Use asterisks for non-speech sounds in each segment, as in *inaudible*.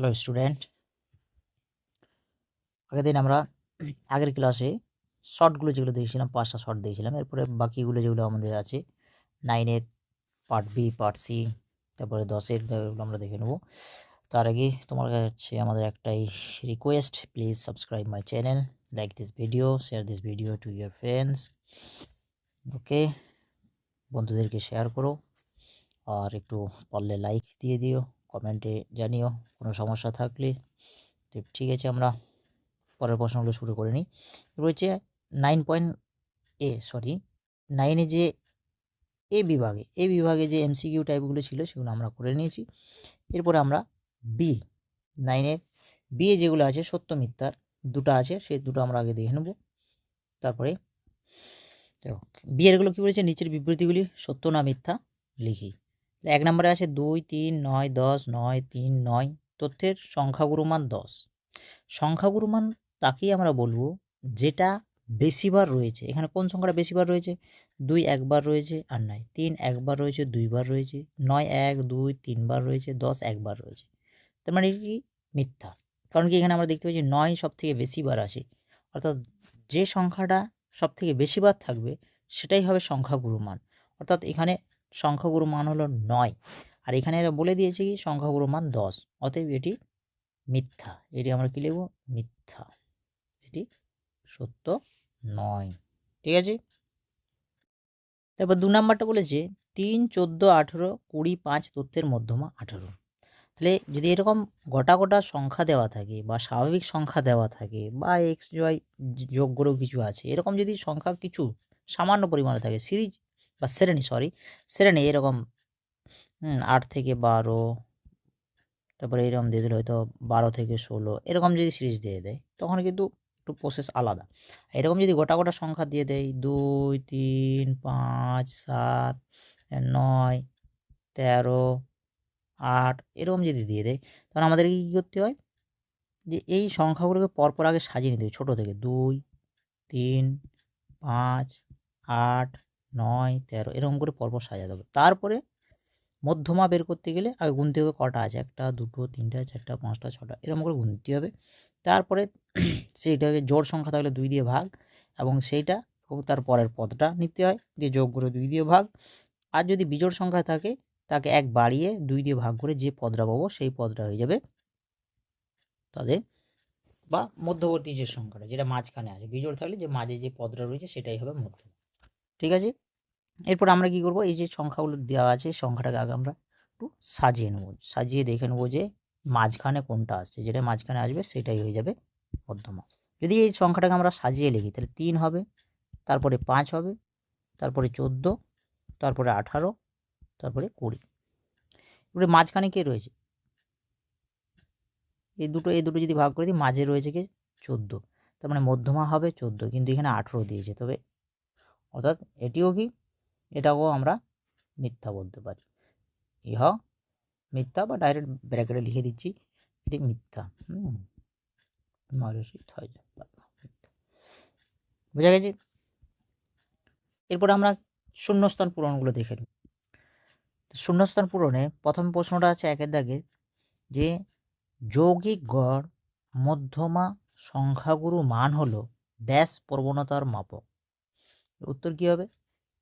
Hello student আগের দিন আমরা আগের ক্লাসে শর্টগুলো যেগুলো দিয়েছিলাম, পাঁচটা শর্ট দিয়েছিলাম। এরপরে বাকিগুলো যেগুলো আমাদের আছে নাইনের পার্ট বি পার্ট সি তারপরে দশের আমরা দেখে নেব। তার আগে তোমার কাছে আমাদের একটাই request please subscribe my channel like this video share this video to your friends okay বন্ধুদেরকে শেয়ার করো। আর একটু পারলে লাইক দিয়ে দিও। কমেন্টে জানিও, কোনো সমস্যা থাকলে। তো ঠিক আছে, আমরা পরের প্রশ্নগুলো শুরু করে নিই। রয়েছে নাইন পয়েন্ট এ সরি নাইনে যে এ বিভাগে এ বিভাগে যে এমসিকিউ টাইপগুলো ছিল, সেগুলো আমরা করে নিয়েছি। এরপরে আমরা বি নাইনের বি এ যেগুলো আছে, সত্য মিথ্যার দুটো আছে, সেই দুটো আমরা আগে দেখে নেব। তারপরে বি এরগুলো কী বলেছে? নিচের বিবৃতিগুলি সত্য না মিথ্যা লিখি। এক নম্বরে আছে দুই, তিন, নয়, দশ, নয়, তিন, নয়, তথ্যের সংখ্যাগুরু মান দশ। সংখ্যাগুরু মান তাকেই আমরা বলব যেটা বেশিবার রয়েছে। এখানে কোন সংখ্যাটা বেশিবার রয়েছে? দুই একবার রয়েছে আর নয়। তিন একবার রয়েছে, দুইবার রয়েছে। নয় এক, দুই, তিনবার রয়েছে, দশ একবার রয়েছে। তার মানে এটি মিথ্যা। কারণ কি এখানে আমরা দেখতে পাচ্ছি নয় সব থেকে বেশিবার আছে অর্থাৎ যে সংখ্যাটা সব থেকে বেশিবার থাকবে সেটাই হবে সংখ্যাগুরু মান অর্থাৎ এখানে সংখ্যাগুরু মান হলো নয়। আর এখানে এরা বলে দিয়েছে কি? সংখ্যাগুরু মান দশ। অতএব এটি মিথ্যা। এটি আমরা কী লিখব? মিথ্যা। এটি সত্য নয়। ঠিক আছে? তারপর দু নম্বরটা বলেছে, তিন, চোদ্দ, আঠেরো, কুড়ি, পাঁচ তথ্যের মধ্যমা আঠেরো। তাহলে যদি এরকম গোটা গোটা সংখ্যা দেওয়া থাকে বা স্বাভাবিক সংখ্যা দেওয়া থাকে বা এক্স জয় যোগ করেও কিছু আছে, এরকম যদি সংখ্যা কিছু সামান্য পরিমাণে থাকে, সিরিজ বা শ্রেণি সরি শ্রেণি এরকম আট থেকে বারো, তারপরে এরকম দিয়ে দিলে হয়তো বারো থেকে ষোলো, এরকম যদি সিরিজ দিয়ে দেয়, তখন কিন্তু একটু প্রসেস আলাদা। এরকম যদি গোটা গোটা সংখ্যা দিয়ে দেয়, দুই, তিন, পাঁচ, সাত, নয়, তেরো, আট, এরকম যদি দিয়ে দেয় তখন আমাদেরকে কী করতে হয়? যে এই সংখ্যাগুলোকে পরপর আগে সাজিয়ে নিতে হবে, ছোটো থেকে দুই, তিন, পাঁচ, আট নয়, তেরো, এরকম করে পরপর সাজাতে হবে। তারপরে মধ্যমা বের করতে গেলে আগে গুনতে হবে কটা আছে, একটা, দুটো, তিনটা, চারটা, পাঁচটা, ছটা, এরকম করে গুনতে হবে। তারপরে সেইটাকে জোড় সংখ্যা থাকলে দুই দিয়ে ভাগ এবং সেইটা তার পরের পদটা নিতে হয়, দিয়ে যোগ করে দুই দিয়ে ভাগ। আর যদি বিজোড় সংখ্যা থাকে, তাকে এক বাড়িয়ে দুই দিয়ে ভাগ করে যে পদটা পাবো সেই পদটা হয়ে যাবে তাদের বা মধ্যবর্তী যে সংখ্যাটা, যেটা মাঝখানে আছে। বিজোড় থাকলে যে মাঝে যে পদটা রয়েছে সেটাই হবে মধ্য ঠিক আছে? এরপর আমরা কি করব? এই যে সংখ্যাগুলো দেওয়া আছে সংখ্যাটাকে আগে আমরা একটু সাজিয়ে নেব। সাজিয়ে দেখে নেব যে মাঝখানে কোনটা আসছে। যেটা মাঝখানে আসবে সেটাই হয়ে যাবে মধ্যমা। যদি এই সংখ্যাটাকে আমরা সাজিয়ে লিখি, তাহলে তিন হবে, তারপরে পাঁচ হবে, তারপরে চোদ্দ, তারপরে আঠারো, তারপরে কুড়ি। এবারে মাঝখানে কে রয়েছে? এই দুটো এই দুটো যদি ভাগ করে দিই, মাঝে রয়েছে কি? চোদ্দ। তার মানে মধ্যমা হবে চোদ্দ, কিন্তু এখানে আঠেরো দিয়েছে। তবে অর্থাৎ এটিও কি? এটাও আমরা মিথ্যা বলতে পারি। ইহ মিথ্যা বা ডাইরেক্ট ব্র্যাকেটে লিখে দিচ্ছি, এটি মিথ্যা। হুম। বোঝা গেছে? এরপর আমরা শূন্যস্থান পূরণগুলো দেখে নিই। শূন্যস্থান পূরণে প্রথম প্রশ্নটা আছে একের দাগে যে যৌগিক গড় মধ্যমা সংখ্যাগুরু মান হলো ড্যাশ প্রবণতার মাপক। উত্তর কী হবে?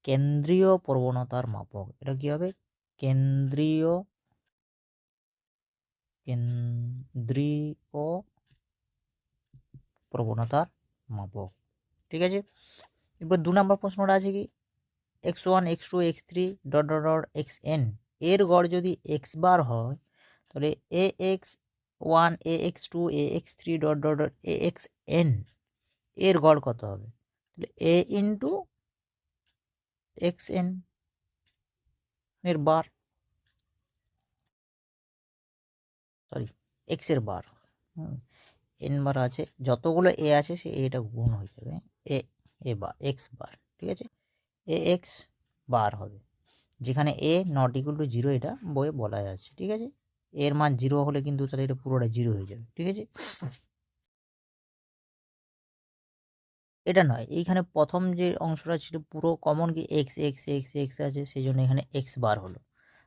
কেন্দ্রীয় প্রবণতার মাপক। এটা কী হবে? কেন্দ্রীয় কেন্দ্রীয় প্রবণতার মাপক। ঠিক আছে? এরপর দু নম্বর প্রশ্নটা আছে কি? X one, x two, x three, dot dot dot, x n. এর গড় যদি এক্স বার হয়, তাহলে a x one, a x two, a x three, dot dot dot, a x n. এর গড় কত হবে? এ ইন্টু এক্স এন এর বার সরি এক্সের বার এন বার আছে। যতগুলো এ আছে, সে এটা গুণ হয়ে যাবে। এ এ বার এক্স বার ঠিক আছে? এ এক্স বার হবে। যেখানে a not equal to zero এটা বইয়ে বলা আছে, ঠিক আছে? এর মান জিরো হলে কিন্তু তাহলে এটা পুরোটা জিরো হয়ে যাবে, ঠিক আছে? এটা নয়। এইখানে প্রথম যে অংশটা ছিল পুরো কমন কি এক্স এক্স এক্স এক্স আছে সেই জন্য এখানে এক্স বার হলো।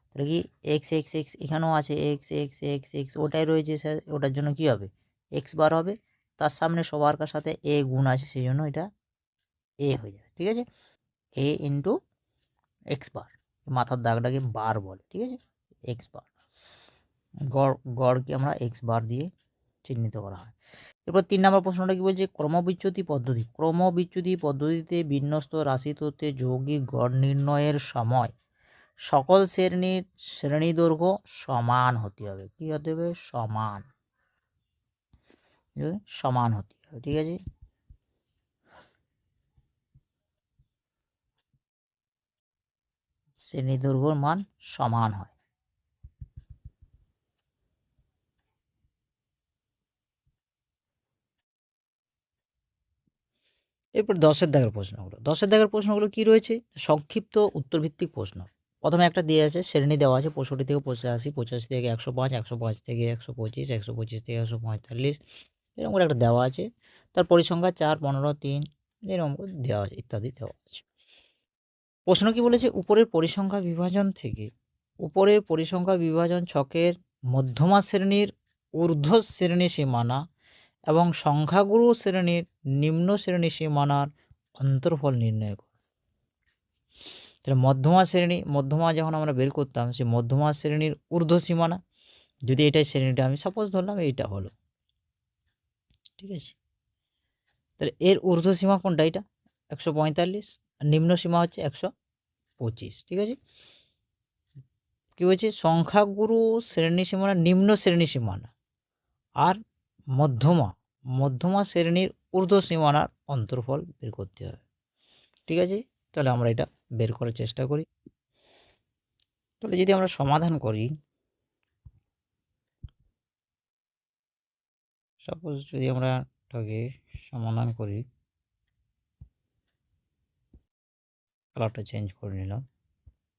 তাহলে কি এক্স এক্স এক্স এখানেও আছে এক্স এক্স এক্স এক্স ওটাই রয়েছে স্যার, ওটার জন্য কি হবে? এক্স বার হবে, তার সামনে সবার কার সাথে এ গুণ আছে সেই জন্য এটা এ হয়ে যাবে, ঠিক আছে? এ ইন্টু এক্স বার, মাথার দাগটাকে বার বলে, ঠিক আছে? X bar. গড়, গড়কে আমরা এক্স বার দিয়ে চিহ্নিত করা হয়। এরপর তিন নম্বর প্রশ্নটা কি বলছে? ক্রমবিচ্যুতি পদ্ধতি। ক্রমবিচ্যুতি পদ্ধতিতে বিন্যস্ত রাশি তথ্যে যৌগিক গড় নির্ণয়ের সময় সকল শ্রেণির শ্রেণি দৈর্ঘ্য সমান হতে হবে। কী হতে হবে? সমান। সমান হতে হবে, ঠিক আছে? শ্রেণি দৈর্ঘ্যর মান সমান হয়। এরপর দশের দাগের প্রশ্নগুলো। দশের দাগের প্রশ্নগুলো কি রয়েছে? সংক্ষিপ্ত উত্তরভিত্তিক প্রশ্ন। প্রথমে একটা দিয়ে আছে, শ্রেণি দেওয়া আছে, পঁয়ষট্টি থেকে পঁচাশি পঁচাশি থেকে একশো পাঁচ একশো পাঁচ থেকে একশো পঁচিশ একশো পঁচিশ থেকে একশো পঁয়তাল্লিশ, এরকম করে একটা দেওয়া আছে। তার পরিসংখ্যা চার, পনেরো, তিন, এরকম করে দেওয়া আছে, ইত্যাদি দেওয়া আছে। প্রশ্ন কি বলেছে? উপরের পরিসংখ্যা বিভাজন থেকে, উপরের পরিসংখ্যা বিভাজন ছকের মধ্যমা শ্রেণির ঊর্ধ্ব শ্রেণি সীমানা এবং সংখ্যাগুরু শ্রেণির নিম্ন শ্রেণি সীমানার অন্তর্ফল নির্ণয় করো। তাহলে মধ্যমা শ্রেণি, মধ্যমা যখন আমরা বের করতাম, সেই মধ্যমা শ্রেণির ঊর্ধ্ব সীমানা, যদি এটাই শ্রেণীটা, আমি সাপোজ ধরলাম এইটা হলো। ঠিক আছে? তাহলে এর ঊর্ধ্ব সীমা কোনটা এটা? একশো পঁয়তাল্লিশ নিম্ন সীমা হচ্ছে একশো পঁচিশ, ঠিক আছে? কী বলছে? সংখ্যাগুরু শ্রেণি সীমানা, নিম্ন শ্রেণি সীমানা, আর মধ্যমা মধ্যমা শ্রেণির ঊর্ধ্ব সীমানার অন্তর্ফল বের করতে হবে। ঠিক আছে? তাহলে আমরা এটা বের করার চেষ্টা করি। তাহলে যদি আমরা সমাধান করি সাপোজ যদি আমরা এটাকে সমাধান করি কালারটা চেঞ্জ করে নিলাম।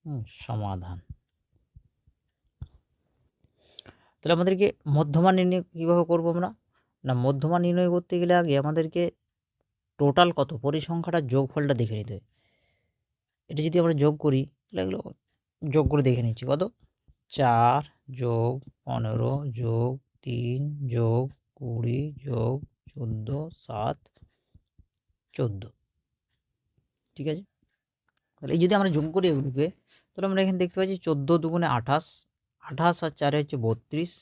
হুম, সমাধান। তাহলে আমাদেরকে মধ্যমা নির্ণয় কীভাবে করব আমরা? না, মধ্যমা নির্ণয় করতে গেলে আগে আমাদেরকে টোটাল কত? পরিসংখ্যাটা, যোগফলটা দেখে নিতে হবে। এটা যদি আমরা যোগ করি, তাহলে এগুলো যোগ করে দেখে নিচ্ছি। কত? চার যোগ পনেরো যোগ তিন যোগ কুড়ি যোগ চোদ্দ, সাত, চোদ্দ। ঠিক আছে? তাহলে এই যদি আমরা যোগ করি এগুলোকে, তাহলে আমরা এখানে দেখতে পাচ্ছি চোদ্দ দুগুণে আঠাশ আঠাশ আর চারে হচ্ছে বত্রিশ।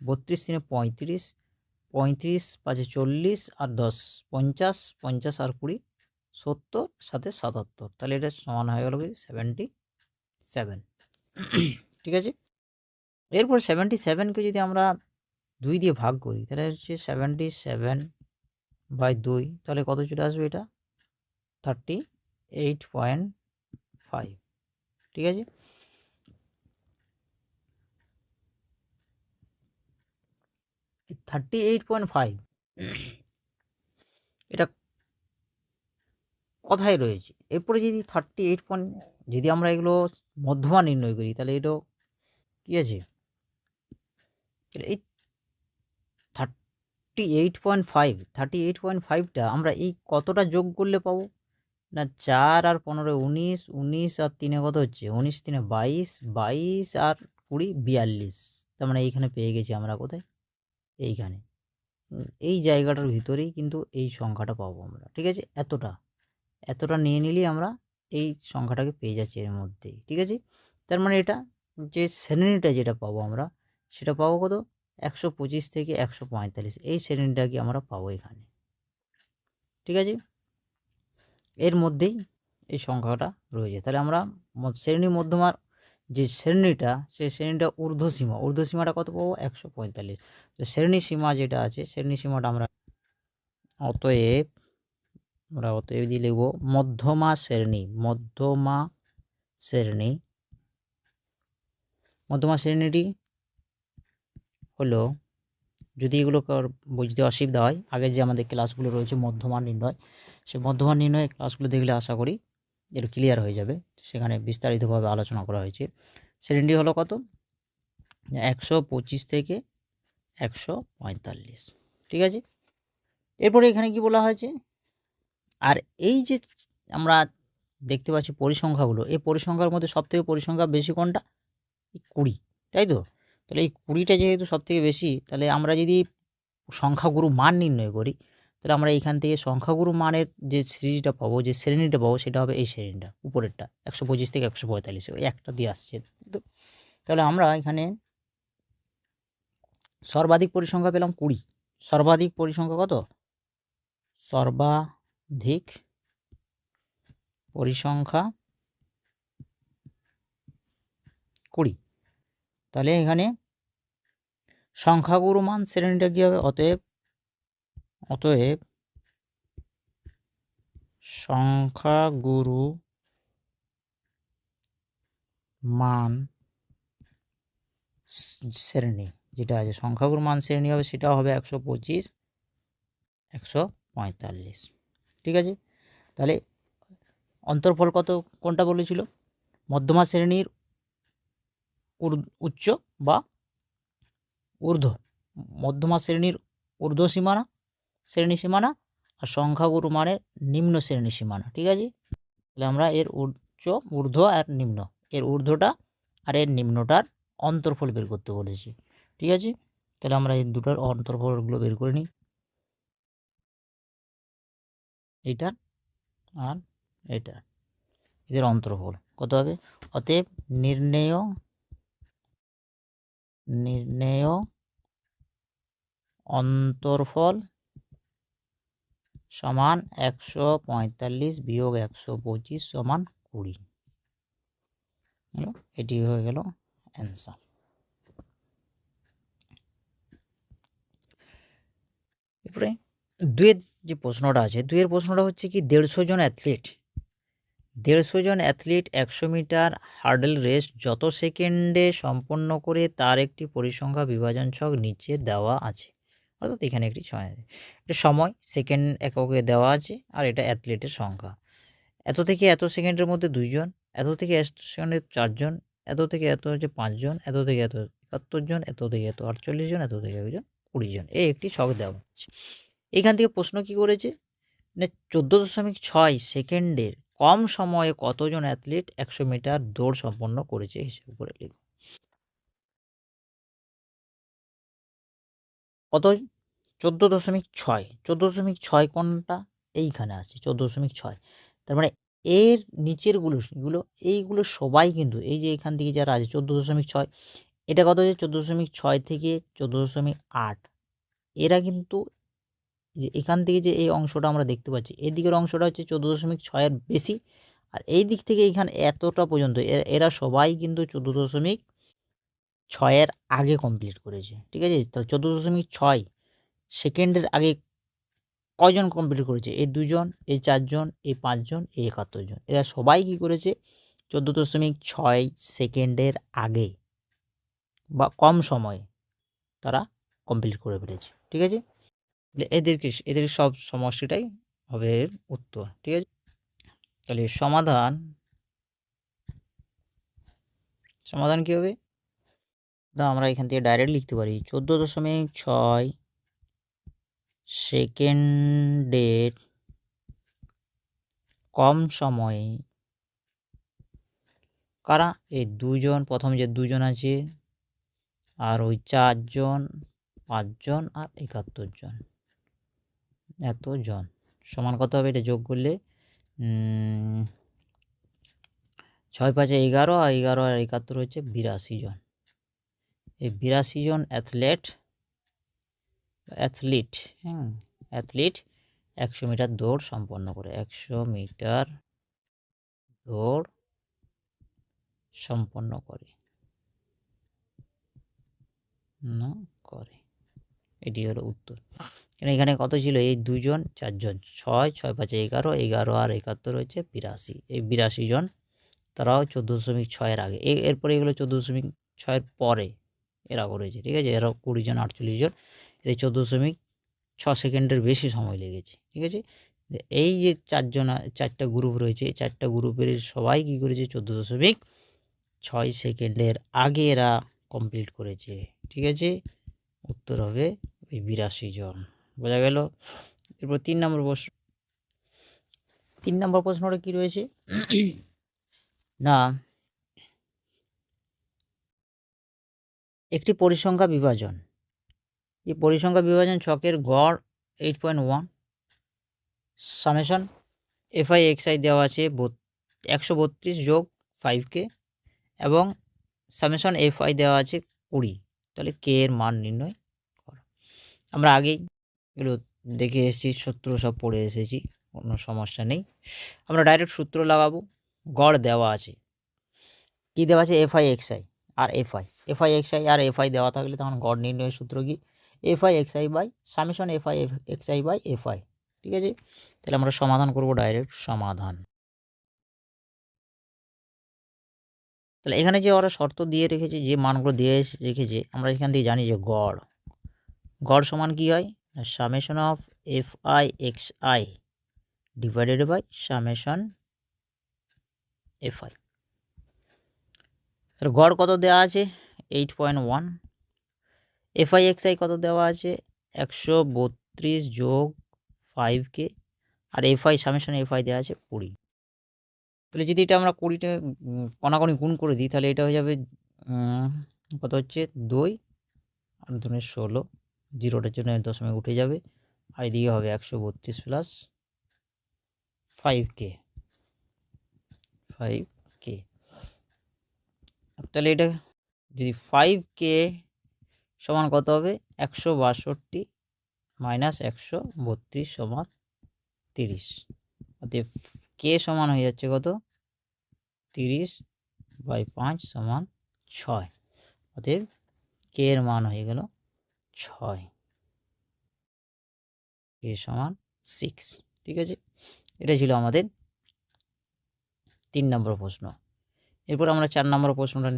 বত্রিশ তিনে পঁয়ত্রিশ। পঁয়ত্রিশ পাঁচে চল্লিশ আর দশ, পঞ্চাশ পঞ্চাশ আর কুড়ি, সত্তর, সাথে সাতাত্তর। তাহলে এটা সমান হয়ে গেল কি? সেভেন্টি সেভেন ঠিক আছে? এরপর সেভেন্টি সেভেনকে যদি আমরা দুই দিয়ে ভাগ করি, তাহলে হচ্ছে সেভেন্টি সেভেন বাই দুই, তাহলে কত চলে আসবে এটা? থার্টি এইট পয়েন্ট ফাইভ ঠিক আছে? থার্টি এইট পয়েন্ট ফাইভ এটা কথায় রয়েছে। এরপরে যদি থার্টি এইট পয়েন্ট যদি আমরা এগুলো মধ্যমা নির্ণয় করি, তাহলে এটাও কী আছে? এই thirty eight point five thirty eight point ফাইভটা আমরা এই কতটা যোগ করলে পাবো? না চার আর পনেরো উনিশ উনিশ আর তিনে কত হচ্ছে? উনিশ তিনে বাইশ বাইশ আর কুড়ি, বিয়াল্লিশ। তার মানে এইখানে পেয়ে গেছি আমরা কোথায়? এইখানে। এই জায়গাটার ভিতরেই কিন্তু এই সংখ্যাটা পাবো আমরা, ঠিক আছে? এতটা। এতটা নিয়ে নিলেই আমরা এই সংখ্যাটাকে পেয়ে যাচ্ছি এর মধ্যেই, ঠিক আছে? তার মানে এটা যে শ্রেণীটা যেটা পাবো আমরা, সেটা পাবো কত? একশো পঁচিশ থেকে একশো পঁয়তাল্লিশ। এই শ্রেণীটাকে আমরা পাবো এখানে, ঠিক আছে? এর মধ্যেই এই সংখ্যাটা রয়েছে। তাহলে আমরা শ্রেণি মধ্যমার যে শ্রেণীটা সেই শ্রেণীটা ঊর্ধ্বসীমা। ঊর্ধ্বসীমাটা কত পাবো? একশো পঁয়তাল্লিশ। তো শ্রেণি সীমা যেটা আছে, শ্রেণি সীমাটা আমরা অতএব আমরা অতএব দিয়ে লিখব মধ্যমা শ্রেণি। মধ্যমা শ্রেণি। মধ্যমা শ্রেণীটি হলো, যদি এগুলো বুঝতে অসুবিধা হয়, আগে যে আমাদের ক্লাসগুলো রয়েছে মধ্যমা নির্ণয় সেই মধ্যমা নির্ণয় ক্লাসগুলো দেখলে আশা করি একটু ক্লিয়ার হয়ে যাবে। সেখানে বিস্তারিতভাবে আলোচনা করা হয়েছে। শ্রেণীটি হলো কত? একশো পঁচিশ থেকে একশো পঁয়তাল্লিশ। ঠিক আছে? এরপরে এখানে কি বলা হয়েছে? আর এই যে আমরা দেখতে পাচ্ছি পরিসংখ্যাগুলো, এই পরিসংখ্যার মধ্যে সবথেকে পরিসংখ্যা বেশি কোনটা? কুড়ি, তাই তো? তাহলে এই কুড়িটা যেহেতু সব থেকে বেশি, তাহলে আমরা যদি সংখ্যাগুরু মান নির্ণয় করি তাহলে আমরা এইখান থেকে সংখ্যাগুরু মানের যে সিরিজটা পাবো, যে শ্রেণীটা পাবো, সেটা হবে এই শ্রেণীটা, উপরেরটা, একশো পঁচিশ থেকে একশো পঁয়তাল্লিশ একটা দিয়ে আসছে। তাহলে আমরা এখানে সর্বাধিক পরিসংখ্যা পেলাম কুড়ি। সর্বাধিক পরিসংখ্যা কত? সর্বাধিক পরিসংখ্যা কুড়ি। তাহলে এখানে সংখ্যাগুরু মান শ্রেণীটা কী হবে? অতএব অতএব সংখ্যাগুরু মান শ্রেণি, যেটা আছে সংখ্যাগুরু মান শ্রেণি হবে সেটা হবে একশো পঁচিশ, একশো পঁয়তাল্লিশ। ঠিক আছে? তাহলে অন্তর্ফল কত, কোনটা বলেছিল? মধ্যমা শ্রেণির উচ্চ বা ঊর্ধ্ব? মধ্যমা শ্রেণির ঊর্ধ্ব সীমানা শ্রেণি সীমানা আর সংখ্যাগুরু মানের নিম্ন শ্রেণি সীমানা, ঠিক আছে? তাহলে আমরা এর উচ্চ, ঊর্ধ্ব আর নিম্ন, এর ঊর্ধ্বটা আর এর নিম্নটার অন্তর্ফল বের করতে বলেছি, ঠিক আছে? তাহলে আমরা এই দুটোর অন্তর্ফলগুলো বের করে নিই। এইটা আর এটা, এদের অন্তর্ফল কত হবে? অতএব নির্ণেয় নির্ণেয় অন্তর্ফল সমান একশো পঁয়তাল্লিশ বিয়োগ একশো পঁচিশ সমান কুড়ি। এটি হয়ে গেল অ্যান্সার এরপরে দুয়ের যে প্রশ্নটা আছে দুয়ের প্রশ্নটা হচ্ছে কি, দেড়শো জন অ্যাথলিট দেড়শো জন অ্যাথলিট একশো মিটার হার্ডেল রেস যত সেকেন্ডে সম্পন্ন করে তার একটি পরিসংখ্যা বিভাজন ছক নিচে দেওয়া আছে। অর্থাৎ এখানে একটি ছয় আছে। এটা সময় সেকেন্ড এককে দেওয়া আছে, আর এটা অ্যাথলেটের সংখ্যা। এত থেকে এত সেকেন্ডের মধ্যে দুইজন, এত থেকে এত সেকেন্ডে চারজন, এত থেকে এত হচ্ছে পাঁচজন, এত থেকে এত একাত্তর জন এত থেকে এত আটচল্লিশ জন এত থেকে একজন কুড়ি জন এই একটি ছক দেওয়া হচ্ছে এখান থেকে প্রশ্ন কি করেছে? মানে চোদ্দ দশমিক ছয় সেকেন্ডের কম সময়ে কতজন অ্যাথলিট একশো মিটার দৌড় সম্পন্ন করেছে? হিসেব করে লিখব কত চোদ্দ দশমিক ছয়, চোদ্দ দশমিক ছয় কোনটা এইখানে আছে, চোদ্দ দশমিক ছয়। তার মানে এর নিচেরগুলো এগুলো, এইগুলো সবাই কিন্তু, এই যে এখান থেকে যারা আছে, চোদ্দ দশমিক ছয়, এটা কত হচ্ছে চোদ্দ দশমিক ছয় থেকে চোদ্দ দশমিক আট। এরা কিন্তু যে এখান থেকে যে এই অংশটা আমরা দেখতে পাচ্ছি এই দিকের অংশটা হচ্ছে চোদ্দ দশমিক ছয়ের বেশি। আর এই দিক থেকে এখানে এতটা পর্যন্ত এরা সবাই কিন্তু চোদ্দ দশমিক ছয়ের আগে কমপ্লিট করেছে, ঠিক আছে? তাহলে চোদ্দ দশমিক ছয় সেকেন্ডের আগে কয়জন কমপ্লিট করেছে? এই দুজন এই চারজন এই পাঁচজন এই একাত্তর জন। এরা সবাই কি করেছে? চোদ্দ দশমিক ছয় সেকেন্ডের আগে বা কম সময়ে তারা কমপ্লিট করে ফেলেছে। ঠিক আছে? তাহলে এদেরকে এদের সব সমস্যাটাই হবে উত্তর। ঠিক আছে? তাহলে সমাধান সমাধান কী হবে? তা আমরা এখান থেকে ডাইরেক্ট লিখতে পারি। চোদ্দ দশমিক ছয় সেকেন্ডের কম সময়ে কারা? এই দুজন, প্রথম যে দুজন আছে, আর ওই চারজন, পাঁচজন আর একাত্তর জন এতজন। সমান কত হবে? এটা যোগ করলে ছয় পাঁচে এগারো, আর এগারো আর একাত্তর হচ্ছে বিরাশি জন। এই বিরাশি জন অ্যাথলেট অ্যাথলিট। হ্যাঁ অ্যাথলিট একশো মিটার দৌড় সম্পন্ন করে। একশো মিটার দৌড় সম্পন্ন করে। না করে। এটি হলো উত্তর। এখানে কত ছিল? এই দুজন চারজন। ছয় ছয় পাঁচে এগারো এগারো আর একাত্তর হচ্ছে বিরাশি। এই বিরাশি জন তারাও চোদ্দ দশমিক ছয়ের আগে। এরপরে এগুলো চোদ্দ দশমিক ছয়ের পরে এরা করেছে ঠিক আছে? এরা কুড়ি জন আটচল্লিশ জন। এই চোদ্দ দশমিক ছ সেকেন্ডের বেশি সময় লেগেছে, ঠিক আছে? এই যে চারজন, চারটা গ্রুপ রয়েছে, এই চারটা গ্রুপের সবাই কী করেছে? চোদ্দ দশমিক ছয় সেকেন্ডের আগে এরা কমপ্লিট করেছে, ঠিক আছে? উত্তর হবে ওই বিরাশি জন, বোঝা গেল? এরপর তিন নম্বর প্রশ্ন, তিন নম্বর প্রশ্নটা কি রয়েছে? না, একটি পরিসংখ্যা বিভাজন যে পরিসংখ্যা বিভাজন ছকের গড় eight point one summation fi xi দেওয়া আছে একশো বত্রিশ যোগ ফাইভকে এবং সামেশন এফআই দেওয়া আছে কুড়ি। তাহলে কে এর মান নির্ণয় করা। আমরা আগেই এগুলো দেখে এসেছি, সূত্র সব পড়ে এসেছি, কোনো সমস্যা নেই। আমরা ডাইরেক্ট সূত্র লাগাবো, গড় দেওয়া আছে। কী দেওয়া আছে? এফআই এক্সআই আর এফআই এফআই এক্সআই আর এফআই দেওয়া থাকলে তখন গড় নির্ণয়ের সূত্র কি? Fi xi by summation fi xi by fi ঠিক আছে? তাহলে আমরা সমাধান করব ডাইরেক্ট সমাধান। তাহলে এখানে যে ওরা শর্ত দিয়ে রেখেছে, যে মানগুলো দিয়ে রেখেছে, আমরা এখান থেকে জানি যে গড়। গড় সমান কি হয়? Summation of F I X I divided by summation F I তাহলে গড় কত দেওয়া আছে? Eight point one FI XI কত দেওয়া আছে? একশো বত্রিশ যোগ ফাইভকে আর এফআই সামেশন এফআই দেওয়া আছে কুড়ি। তাহলে যদি এটা আমরা কুড়িটা কণাকণি গুণ করে দিই, তাহলে এটা হয়ে যাবে কত হচ্ছে? দুই। আর ধরুন ষোলো। জিরোটার জন্য দশমিক উঠে যাবে। আর এদিকে হবে একশো বত্রিশ প্লাস ফাইভ কে। ফাইভ কে। তাহলে এটা, যদি ফাইভ কে সমান কত হবে? একশো বাষট্টি মাইনাস একশো বত্রিশ সমান তিরিশ। অতএব কে সমান হয়ে যাচ্ছে কত? তিরিশ বাই পাঁচ সমান ছয়। অতএব কে এর মান হয়ে গেল ছয়। কে সমান সিক্স। ঠিক আছে? এটা ছিল আমাদের তিন নম্বর প্রশ্ন। এরপর আমরা চার নম্বর প্রশ্নটা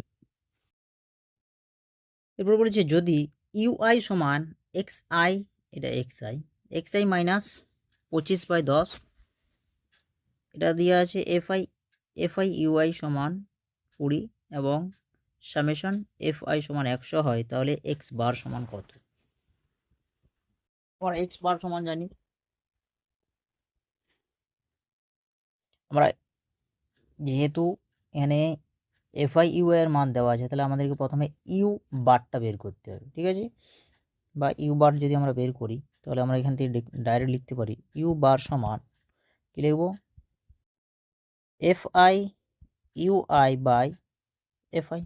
এরপর বলেছে যদি ইউআই সমান এক্স আই এটা x i x i minus পঁচিশ বাই দশ এটা দেওয়া আছে এফআই এফআই ইউআই সমান কুড়ি এবং সামেশন এফ আই সমান একশো হয় তাহলে এক্স বার সমান কত? আমরা এক্স বার সমান জানি। আমরা যেহেতু এখানে এফআই ইউ এর মান দেওয়া আছে, তাহলে আমাদেরকে প্রথমে ইউ বারটা বের করতে হবে, ঠিক আছে? বা ইউ বার যদি আমরা বের করি, তাহলে আমরা এখান থেকে ডাইরেক্ট লিখতে পারি ইউ বার সমান, কী লিখব? F i u i by f i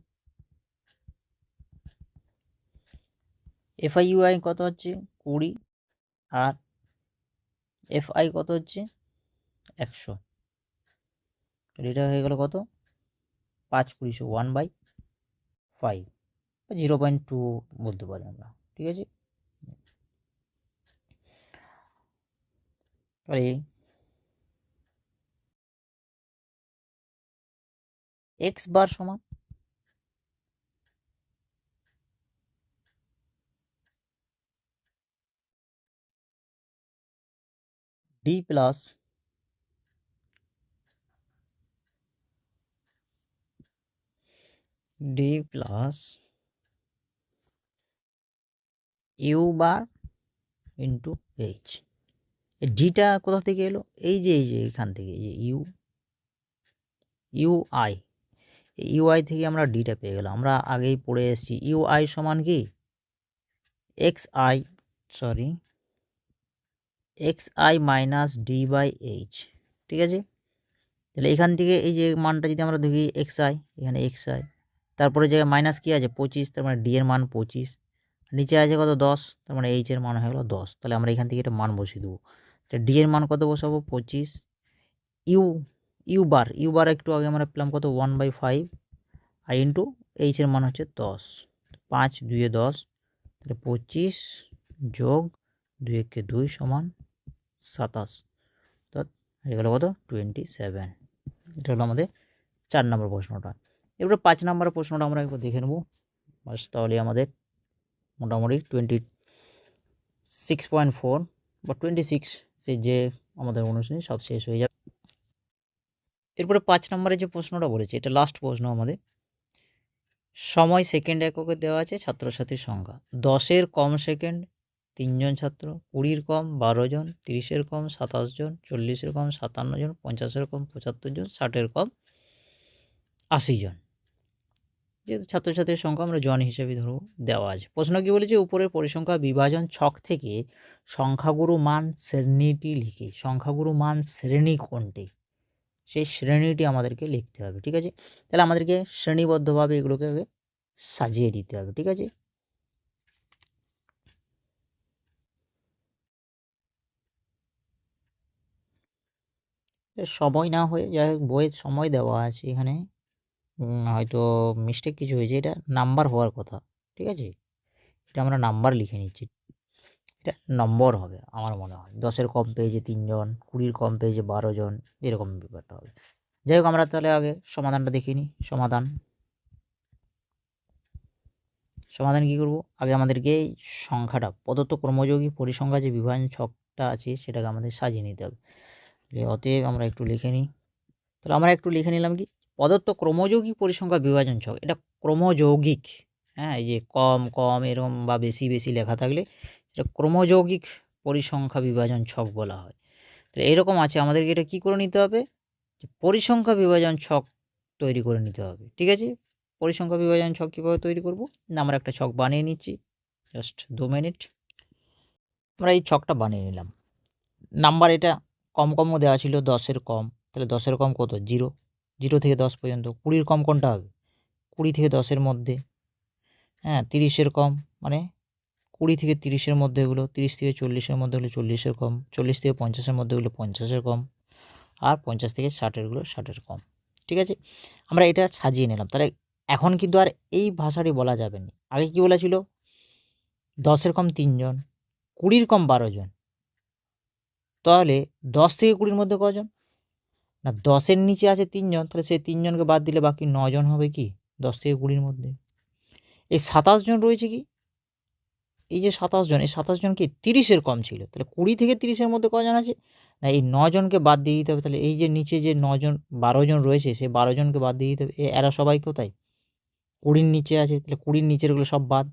f i u i কত হচ্ছে? কুড়ি, আর এফ আই কত হচ্ছে? একশো। এটা হয়ে গেল কত? পাঁচ কুড়িশো one by five zero point two বলতে পারি আমরা, ঠিক আছে? তাহলে এক্স বার সমান d plus d plus u bar into h এই ডিটা কোথা থেকে এলো? এই যে এই যে, এখান থেকে, এই যে u u i u i থেকে আমরা ডিটা পেয়ে গেলাম। আমরা আগেই পড়ে এসেছি। ইউ আই সমান কি? X i sorry x i minus d by h ঠিক আছে? তাহলে এখান থেকে এই যে মানটা যদি আমরা দেখি এক্স আই এখানে এক্স আই তারপরে জায়গায় মাইনাস কী আছে? পঁচিশ, তার মানে ডি এর মান পঁচিশ। নিচে আছে কত? দশ, তার মানে এইচ এর মান হয়ে গেলো দশ। তাহলে আমরা এখান থেকে একটা মান বসিয়ে দেবো। ডি এর মান কত বসাবো? পঁচিশ। U u bar u bar একটু আগে আমরা পেলাম কত? ওয়ান বাই ফাইভ আর ইন্টু এইচের মান হচ্ছে দশ। পাঁচ দুয়ে দশ। তাহলে পঁচিশ যোগ দুই একে দুই সমান সাতাশ। তো হয়ে গেল কত? টোয়েন্টি সেভেন এটা হলো আমাদের চার নম্বর প্রশ্নটা। এরপরে পাঁচ নম্বর প্রশ্নটা আমরা একবার দেখে নেব। বাস তাহলে আমাদের মোটামুটি টোয়েন্টি সিক্স পয়েন্ট ফোর বা টোয়েন্টি সিক্স সেই যে আমাদের অনুষ্ঠানে সব শেষ হয়ে যাবে। এরপরে পাঁচ নম্বরে যে প্রশ্নটা বলেছে, এটা লাস্ট প্রশ্ন আমাদের। সময় সেকেন্ড এককে দেওয়া আছে ছাত্রছাত্রীর সংখ্যা। দশের কম সেকেন্ড তিনজন ছাত্র। কুড়ির কম, বারো জন। তিরিশের কম, সাতাশ জন। চল্লিশের কম, সাতান্ন জন। পঞ্চাশের কম, পঁচাত্তর জন। ষাটের কম, আশি জন। যেহেতু ছাত্রছাত্রীর সংখ্যা আমরা জন হিসেবে ধরবো দেওয়া আছে। প্রশ্ন কী বলেছে? উপরের পরিসংখ্যা বিভাজন ছক থেকে সংখ্যাগুরু মান শ্রেণীটি লিখে, সংখ্যাগুরু মান শ্রেণি কোনটি? সেই শ্রেণীটি আমাদেরকে লিখতে হবে, ঠিক আছে? তাহলে আমাদেরকে শ্রেণীবদ্ধভাবে এগুলোকে সাজিয়ে দিতে হবে, ঠিক আছে? সময় না হয়ে, যাই হোক, বইয়ের সময় দেওয়া আছে এখানে। হয়তো মিস্টেক কিছু হয়েছে, এটা নাম্বার হওয়ার কথা, ঠিক আছে? এটা আমরা নাম্বার লিখে নিচ্ছি। এটা নম্বর হবে, আমার মনে হয়। দশের কম পেয়েছে তিনজন, কুড়ির কম পেয়েছে বারো জন, এরকম ব্যাপারটা হবে। যাই হোক, আমরা তাহলে আগে সমাধানটা দেখে নিই। সমাধান। সমাধান কী করব? আগে আমাদেরকে এই সংখ্যাটা, প্রদত্ত ক্রমযোগী পরিসংখ্যা যে বিভাজন ছকটা আছে, সেটাকে আমাদের সাজিয়ে নিতে হবে। অতএব আমরা একটু লিখে নিই। তাহলে আমরা একটু লিখে নিলাম কি? প্রদত্ত ক্রমযৌগিক পরিসংখ্যা বিভাজন ছক এটা ক্রমযৌগিক। হ্যাঁ এই যে কম কম এরকম বা বেশি বেশি লেখা থাকলে এটা ক্রমযৌগিক পরিসংখ্যা বিভাজন ছক বলা হয়। তাহলে এরকম আছে, আমাদেরকে এটা কী করে নিতে হবে? যে পরিসংখ্যা বিভাজন ছক তৈরি করে নিতে হবে। ঠিক আছে? পরিসংখ্যা বিভাজন ছক কীভাবে তৈরি করব? না, আমরা একটা ছক বানিয়ে নিচ্ছি। জাস্ট দু মিনিট। আমরা এই ছকটা বানিয়ে নিলাম। নাম্বার এটা কম, কমও দেওয়া ছিল, দশের কম। তাহলে দশের কম কত? জিরো। জিরো থেকে দশ পর্যন্ত, কুড়ির কম কোনটা হবে? কুড়ি থেকে দশের মধ্যে। হ্যাঁ তিরিশের কম মানে কুড়ি থেকে তিরিশের মধ্যে হলো, তিরিশ থেকে চল্লিশের মধ্যে হলো চল্লিশের কম, চল্লিশ থেকে পঞ্চাশের মধ্যে হলো পঞ্চাশের কম, আর পঞ্চাশ থেকে ষাটেরগুলো ষাটের কম। ঠিক আছে? আমরা এটা সাজিয়ে নিলাম। তাহলে এখন কিন্তু আর এই ভাষাটি বলা যাবে না। আগে কি বলা ছিল দশের কম তিনজন, কুড়ির কম বারো জন। তাহলে দশ থেকে কুড়ির মধ্যে কজন? না, দশের নিচে আছে তিনজন, তাহলে সেই তিনজনকে বাদ দিলে বাকি নজন হবে কি? দশ থেকে কুড়ির মধ্যে। এই সাতাশ জন রয়েছে কি? এই যে সাতাশ জন, এই সাতাশ জন কি তিরিশের কম ছিল? তাহলে কুড়ি থেকে তিরিশের মধ্যে কজন আছে? না, এই নজনকে বাদ দিয়ে দিতে হবে, তাহলে এই যে নিচে যে নজন, বারো জন রয়েছে সেই বারো জনকে বাদ দিয়ে দিতে হবে। এরা সবাই কোথায়? কুড়ির নিচে আছে, তাহলে কুড়ির নিচেরগুলো সব বাদ।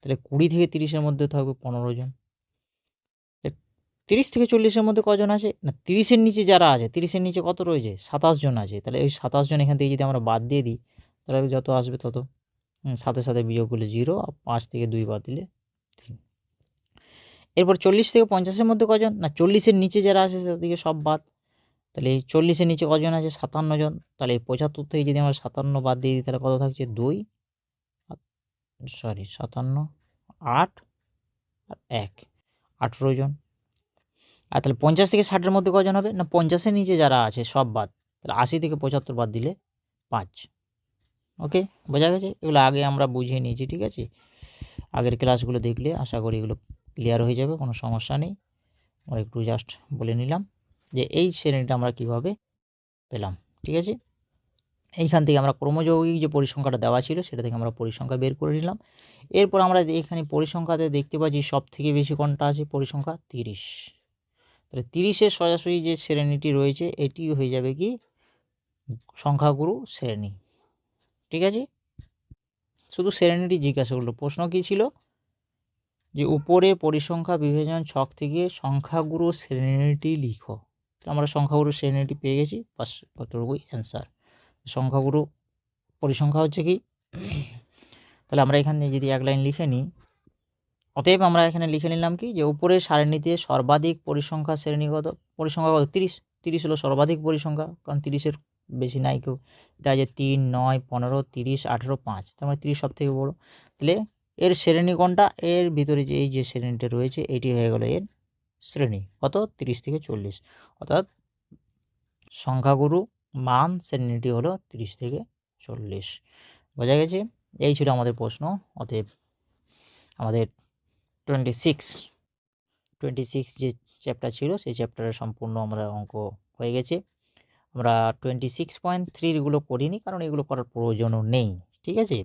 তাহলে কুড়ি থেকে তিরিশের মধ্যে থাকবে পনেরো জন। তিরিশ থেকে চল্লিশের মধ্যে কজন আছে? না, তিরিশের নিচে যারা আছে, তিরিশের নিচে কত রয়েছে? সাতাশ জন আছে। তাহলে ওই সাতাশ জন এখান থেকে যদি আমরা বাদ দিয়ে দিই, তাহলে যত আসবে তত। সাথে সাথে বিয়োগ করলে জিরো, আর পাঁচ থেকে দুই বাদ দিলে তিন। এরপর চল্লিশ থেকে পঞ্চাশের মধ্যে কজন? না, চল্লিশের নিচে যারা আছে তাদেরকে সব বাদ। তাহলে এই চল্লিশের নিচে কজন আছে? সাতান্ন জন। তাহলে এই পঁচাত্তর থেকে যদি আমরা সাতান্ন বাদ দিয়ে দিই, তাহলে কত থাকছে? দুই। সরি সাতান্ন, আট, আর এক। আঠেরো জন। আর তাহলে পঞ্চাশ থেকে ষাটের মধ্যে কজন হবে? না, পঞ্চাশের নিচে যারা আছে, সব বাদ। তাহলে আশি থেকে পঁচাত্তর বাদ দিলে পাঁচ। ওকে? বোঝা গেছে? এগুলো আগে আমরা বুঝিয়ে নিয়েছি, ঠিক আছে? আগের ক্লাসগুলো দেখলে আশা করি এগুলো ক্লিয়ার হয়ে যাবে, কোনো সমস্যা নেই। আমরা একটু জাস্ট বলে নিলাম যে এই শ্রেণীটা আমরা কীভাবে পেলাম, ঠিক আছে? এইখান থেকে আমরা ক্রমযৌগিক যে পরিসংখ্যাটা দেওয়া ছিল, সেটা থেকে আমরা পরিসংখ্যা বের করে নিলাম। এরপর আমরা এখানে পরিসংখ্যাতে দেখতে পাচ্ছি সব থেকে বেশি কোনটা আছে? পরিসংখ্যা তিরিশ। তাহলে তিরিশের সরাসরি যে শ্রেণীটি রয়েছে এটি হয়ে যাবে কি? সংখ্যাগুরু শ্রেণি। ঠিক আছে? শুধু শ্রেণীটি জিজ্ঞাসা করল। প্রশ্ন কী ছিল? যে উপরে পরিসংখ্যা বিভাজন ছক থেকে সংখ্যাগুরু শ্রেণীটি লিখো। আমরা সংখ্যাগুরু শ্রেণীটি পেয়ে গেছি। বাস অ্যান্সার সংখ্যাগুরু পরিসংখ্যা হচ্ছে কি? তাহলে আমরা এখানে যদি এক লাইন লিখে নিই অতএব আমরা এখানে লিখে নিলাম কি? যে উপরের সারণীতে সর্বাধিক পরিসংখ্যা শ্রেণীগত, পরিসংখ্যা কত? তিরিশ। তিরিশ হলো সর্বাধিক পরিসংখ্যা, কারণ তিরিশের বেশি নাই কেউ। এটা যে তিন, নয়, পনেরো, তিরিশ, আঠেরো, পাঁচ। তার মানে তিরিশ সব থেকে বড়ো। তাহলে এর শ্রেণি কোনটা এর ভিতরে যে এই যে শ্রেণীটা রয়েছে, এটি হয়ে গেল এর শ্রেণি। কত? তিরিশ থেকে চল্লিশ। অর্থাৎ সংখ্যাগুরু মান শ্রেণীটি হলো তিরিশ থেকে চল্লিশ। বোঝা গেছে? এই ছিল আমাদের প্রশ্ন। অতএব আমাদের টোয়েন্টি সিক্স টোয়েন্টি সিক্স যে চ্যাপ্টার ছিল, সেই চ্যাপ্টারের সম্পূর্ণ আমরা অঙ্ক হয়ে গেছে। আমরা টোয়েন্টি সিক্স পয়েন্ট থ্রিগুলো করিনি কারণ এগুলো করার প্রয়োজনও নেই, ঠিক আছে?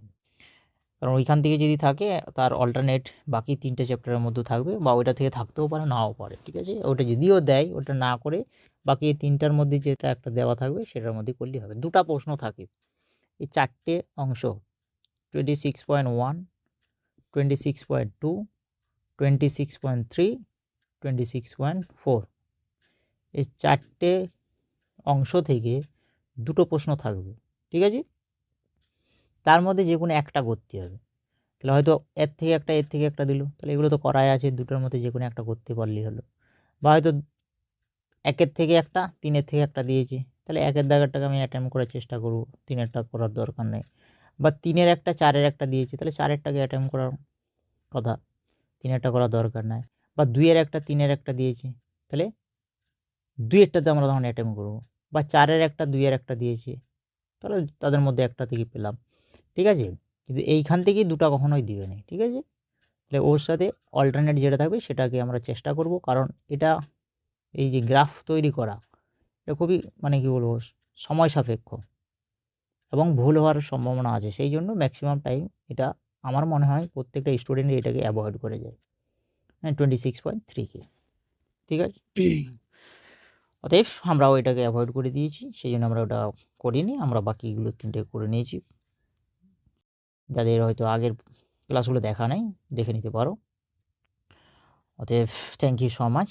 কারণ ওইখান থেকে যদি থাকে, তার অল্টারনেট বাকি তিনটে চ্যাপ্টারের মধ্যে থাকবে, বা ওইটা থেকে থাকতেও পারে, নাও পারে, ঠিক আছে? ওটা যদিও দেয়, ওটা না করে বাকি তিনটার মধ্যে যেটা একটা দেওয়া থাকবে, সেটার মধ্যে করলেই হবে। দুটো প্রশ্ন থাকে। এই চারটে অংশ twenty six point one twenty six point two twenty six point three twenty six point four এই চারটে অংশ থেকে দুটো প্রশ্ন থাকবে, ঠিক আছে? তার মধ্যে যে কোনো একটা করতে হবে। তাহলে হয়তো এর থেকে একটা, এর থেকে একটা দিল। তাহলে এগুলো তো করাই আছে, দুটোর মধ্যে যে কোনো একটা করতে পারলেই হলো। বা হয়তো একের থেকে একটা, তিনের থেকে একটা দিয়েছে। তাহলে একের দাগেরটাকে আমি অ্যাটেম্প করার চেষ্টা করব, তিনেরটা করার দরকার নেই। বা তিনের একটা, চারের একটা দিয়েছে, তাহলে চারেরটাকে অ্যাটেম্প করার কথা। তিনেরটা করা দরকার নাই। বা দুইয়ের একটা, তিনের একটা দিয়েছে, তাহলে দুইয়েরটাতে আমরা তখন অ্যাটেম্প করব। বা চারের একটা, দুইয়ের একটা দিয়েছে, তাহলে তাদের মধ্যে একটা থেকে পেলাম। ঠিক আছে? কিন্তু এইখান থেকেই দুটো কখনোই দিবে না, ঠিক আছে? তাহলে ওর সাথে অল্টারনেট যেটা থাকবে সেটাকে আমরা চেষ্টা করব, কারণ এটা এই যে গ্রাফ তৈরি করা, এটা খুবই মানে কী বলব, সময় সাপেক্ষ এবং ভুল হওয়ার সম্ভাবনা আছে। সেই জন্য ম্যাক্সিমাম টাইম এটা আমার মনে হয় প্রত্যেকটা স্টুডেন্ট এটাকে অ্যাভয়েড করে যায়। হ্যাঁ টোয়েন্টি সিক্স পয়েন্ট থ্রি কে ঠিক আছে? *clears throat* অতএব আমরাও এটাকে অ্যাভয়েড করে দিয়েছি সেই জন্য আমরা ওটা করিনি আমরা বাকিগুলো তিনটে করে নিয়েছি। যাদের হয়তো আগের ক্লাসগুলো দেখা নেই দেখে নিতে পারো। অতএব থ্যাংক ইউ সো মাচ